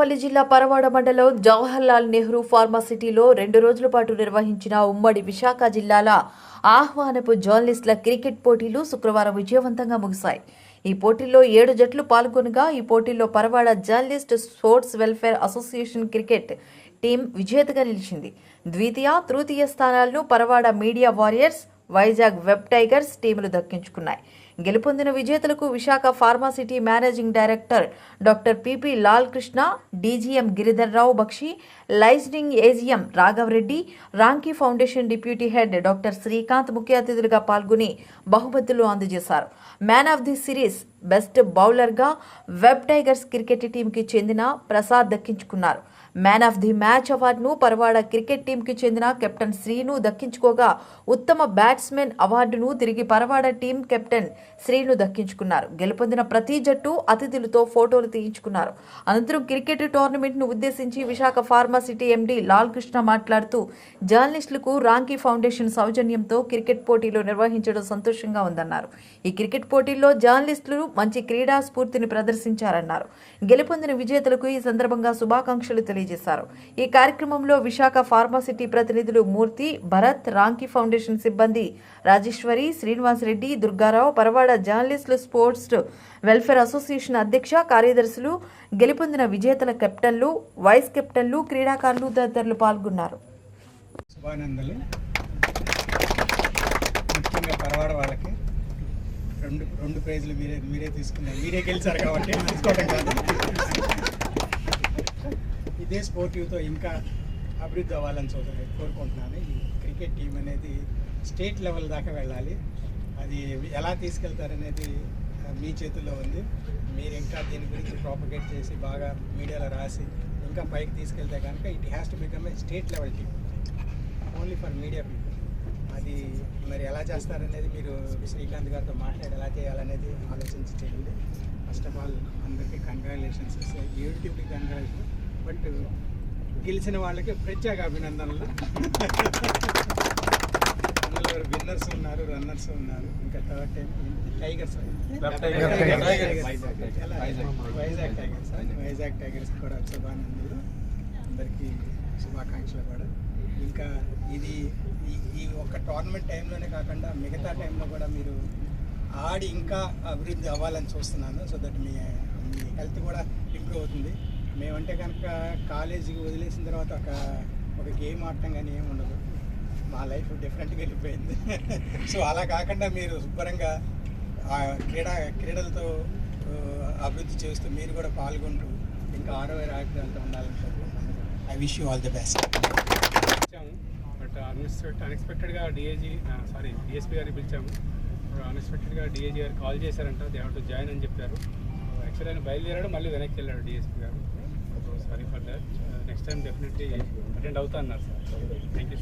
అనకాపల్లి జిల్లా పరవాడ మండలం జవహర్లాల్ నెహ్రూ ఫార్మాసిటీలో రెండు రోజుల పాటు నిర్వహించిన ఉమ్మడి విశాఖ జిల్లాల ఆహ్వానపు జర్నలిస్టుల క్రికెట్ పోటీలు శుక్రవారం విజయవంతంగా ముగిశాయి. ఈ పోటీల్లో ఏడు జట్లు పాల్గొనగా ఈ పోటీల్లో Paravada journalist sports welfare association cricket team విజేతగా నిలిచింది. ద్వితీయ తృతీయ స్థానాలను Paravada media warriors Vizag web tigers టీములు దక్కించుకున్నాయి. గెలుపొందిన విజేతలకు Visakha pharma city managing director doctor P P Lal Krishna DGM Giridhar Rao Bakshi liaisoning AGM Raghava Reddy Ramky foundation deputy head doctor Srikanth ముఖ్య అతిథులుగా పాల్గొని బహుమతులు అందజేశారు. Man of the series best బౌలర్గా web tigers cricket టీంకి చెందిన ప్రసాద్ దక్కించుకున్నారు. Man of the match అవార్డును Paravada cricket టీంకి చెందిన కెప్టెన్ శ్రీను దక్కించుకోగా ఉత్తమ బ్యాట్స్మెన్ అవార్డును తిరిగి పరవాడ టీం కెప్టెన్ శ్రీను దక్కించుకున్నారు. గెలుపొందిన ప్రతి జట్టు అతిథులతో ఫోటోలు తీయించుకున్నారు. అనంతరం క్రికెట్ టోర్నమెంట్ను ఉద్దేశించి Visakha pharma city MD Lal Krishna మాట్లాడుతూ జర్నలిస్టులకు రాంకీ ఫౌండేషన్ సౌజన్యంతో క్రికెట్ పోటీలు నిర్వహించడం సంతోషంగా ఉందన్నారు. ఈ క్రికెట్ పోటీల్లో జర్నలిస్టులు మంచి క్రీడా స్ఫూర్తిని ప్రదర్శించారన్నారు. గెలుపొందిన విజేతలకు ఈ సందర్భంగా శుభాకాంక్షలు తెలియజేశారు. ఈ కార్యక్రమంలో విశాఖ ఫార్మాసిటీ ప్రతినిధులు మూర్తి భరత్ రాంకీ ఫౌండేషన్ సిబ్బంది రాజేశ్వరి శ్రీనివాస్ రెడ్డి దుర్గారావు పరవాడ జర్నలిస్టులు స్పోర్ట్స్ వెల్ఫేర్ అసోసియేషన్ అధ్యక్ష కార్యదర్శులు గెలుపొందిన విజేతల కెప్టెన్లు వైస్ కెప్టెన్లు క్రీడాకారులు తదితరులు పాల్గొన్నారు. శుభానందలు. ముఖ్యంగా పరవాడ వాళ్ళకి రెండు రెండు ప్రైజ్లు మీరే మీరే తీసుకున్నారు. మీరే గెలిచారు కాబట్టి తీసుకోవడం కాదు. ఇదే స్పోర్టివ్తో ఇంకా అభివృద్ధి అవ్వాలని చూడ కోరుకుంటున్నాను. ఈ క్రికెట్ టీం అనేది స్టేట్ లెవెల్ దాకా వెళ్ళాలి. అది ఎలా తీసుకెళ్తారనేది మీ చేతుల్లో ఉంది. మీరు ఇంకా దీని గురించి ప్రాపగేట్ చేసి బాగా మీడియాలో రాసి ఇంకా పైకి తీసుకెళ్తే కనుక it has to become a state level team only for media people అది మరి ఎలా చేస్తారనేది మీరు శ్రీకాంత్ గారితో మాట్లాడి ఎలా చేయాలనేది ఆలోచించి చేయండి. ఫస్ట్ ఆఫ్ ఆల్ అందరికీ కంగ్రాచులేషన్స్ టీంకి కంగ్రాచులేషన్ బట్ గెలిచిన వాళ్ళకి ప్రత్యేక అభినందనలు. అందులో విన్నర్స్ ఉన్నారు రన్నర్స్ ఉన్నారు. ఇంకా third time tigers Vizag tigers Vizag tigers కూడా శుభానందులు అందరికీ శుభాకాంక్షలు కూడా. ఇంకా ఇది ఈ- ఈ ఒక్క టోర్నమెంట్ టైంలోనే కాకుండా మిగతా టైంలో కూడా మీరు ఆడి ఇంకా అభివృద్ధి అవ్వాలని చూస్తున్నాను. సో దట్ మీ మీ హెల్త్ కూడా ఇంప్రూవ్ అవుతుంది. మేమంటే కనుక కాలేజీకి వదిలేసిన తర్వాత ఒక ఒక గేమ్ ఆడటం కానీ ఏమి ఉండదు. మా లైఫ్ డిఫరెంట్గా వెళ్ళిపోయింది. సో అలా కాకుండా మీరు శుభ్రంగా ఆ క్రీడా క్రీడలతో అభివృద్ధి చేస్తూ మీరు కూడా పాల్గొంటూ ఇంకా ఆరోగ్య ఆరోగ్యాలతో ఉండాలని I wish you all the best unexpect అన్ఎక్స్పెక్టెడ్గా డిఏజీ సారీ డిఎస్పీ గారిని పిలిచాము. అన్ఎక్స్పెక్టెడ్గా డిఏజీ గారు కాల్ చేశారంట. దే టు జాయిన్ అని చెప్పారు. యాక్చువల్ ఆయన బయలుదేరాడు మళ్ళీ వెనక్కి వెళ్ళాడు డిఎస్పీ గారు. Sorry for that next time definitely attend అవుతా అన్నారు. Sir thank you